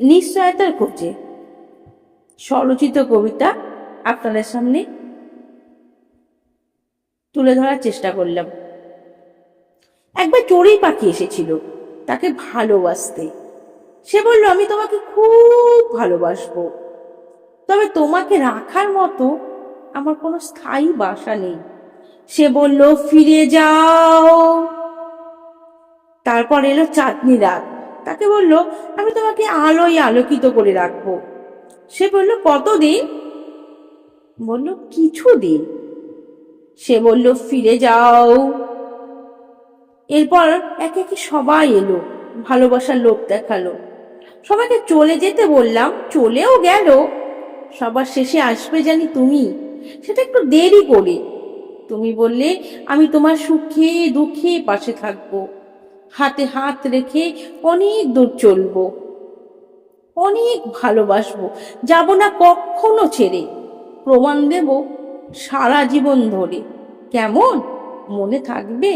নিশ্চয়তার খোঁজে স্বরচিত কবিতা আপনাদের সামনে তুলে ধরার চেষ্টা করলাম। একবার চড়ুই পাখি এসেছিল, তাকে ভালোবাসতে। সে বলল, আমি তোমাকে খুব ভালোবাসবো। তবে তোমাকে রাখার মতো আমার কোনো স্থায়ী বাসা নেই। সে বলল, ফিরে যাও। তারপর এলো চাঁদনি রাত। তাকে বলল, আমি তোমাকে আলোয় আলোকিত করে রাখব। সে বলল, কতদিন? বলল, কিছুদিন। সে বলল, ফিরে যাও। এরপর একে একে সবাই এলো, ভালোবাসার লোক দেখাল। সবাইকে চলে যেতে বললাম, চলেও গেল। সবার শেষে আসবে জানি তুমি, সেটা একটু দেরি করে। তুমি বললে, আমি তোমার সুখে দুঃখে পাশে থাকব। হাতে হাত রেখে অনেক দূর চলবো, অনেক ভালোবাসবো। যাব না কখনো ছেড়ে, প্রমাণ দেব সারা জীবন ধরে। কেমন? মনে থাকবে?